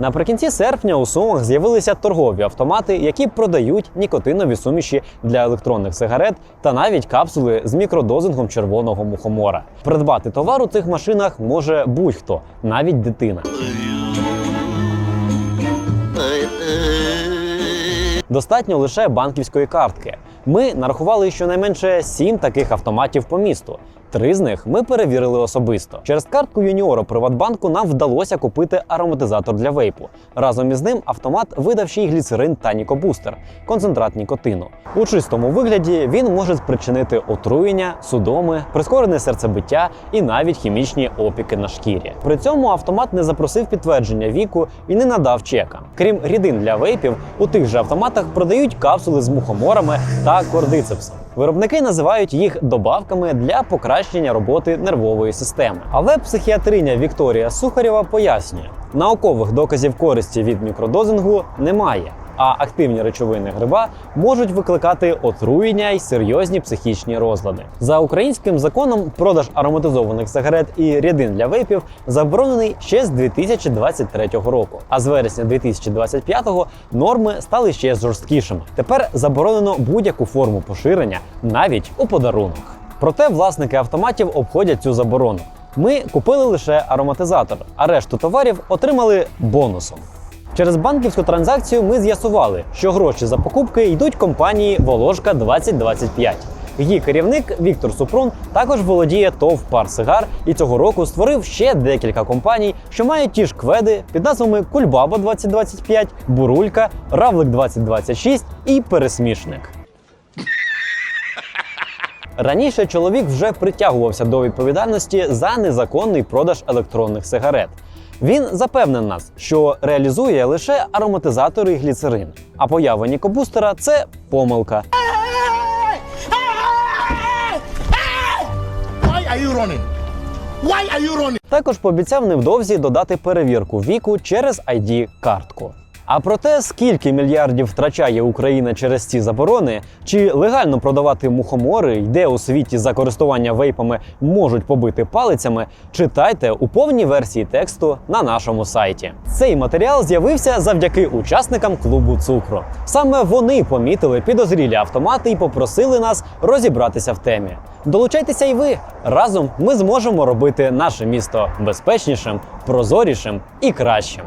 Наприкінці серпня у Сумах з'явилися торгові автомати, які продають нікотинові суміші для електронних сигарет та навіть капсули з мікродозингом червоного мухомора. Придбати товар у цих машинах може будь-хто, навіть дитина. Достатньо лише банківської картки. Ми нарахували щонайменше сім таких автоматів по місту. Три з них ми перевірили особисто. Через картку юніора Приватбанку нам вдалося купити ароматизатор для вейпу. Разом із ним автомат видав ще й гліцерин та нікобустер концентрат нікотину. У чистому вигляді він може спричинити отруєння, судоми, прискорене серцебиття і навіть хімічні опіки на шкірі. При цьому автомат не запросив підтвердження віку і не надав чека. Крім рідин для вейпів, у тих же автоматах продають капсули з мухоморами та кордицепсом. Виробники називають їх добавками для покращення роботи нервової системи. Але психіатриня Вікторія Сухарєва пояснює, наукових доказів користі від мікродозингу немає. А активні речовини гриба можуть викликати отруєння й серйозні психічні розлади. За українським законом продаж ароматизованих сигарет і рідин для вейпів заборонений ще з 2023 року. А з вересня 2025-го норми стали ще жорсткішими. Тепер заборонено будь-яку форму поширення, навіть у подарунок. Проте власники автоматів обходять цю заборону. Ми купили лише ароматизатор, а решту товарів отримали бонусом. Через банківську транзакцію ми з'ясували, що гроші за покупки йдуть компанії Воложка 2025. Її керівник Віктор Супрун також володіє ТОВ Парсигар і цього року створив ще декілька компаній, що мають ті ж кведи під назвами Кульбаба 2025, Бурулька, Равлик 2026 і Пересмішник. Раніше чоловік вже притягувався до відповідальності за незаконний продаж електронних сигарет. Він запевнив нас, що реалізує лише ароматизатори і гліцерин, а поява нікобустера це помилка. Why are you running? Why are you running? Також пообіцяв невдовзі додати перевірку віку через id картку А про те, скільки мільярдів втрачає Україна через ці заборони, чи легально продавати мухомори, й де у світі за користування вейпами можуть побити палицями, читайте у повній версії тексту на нашому сайті. Цей матеріал з'явився завдяки учасникам клубу цукру. Саме вони помітили підозрілі автомати і попросили нас розібратися в темі. Долучайтеся й ви разом ми зможемо робити наше місто безпечнішим, прозорішим і кращим.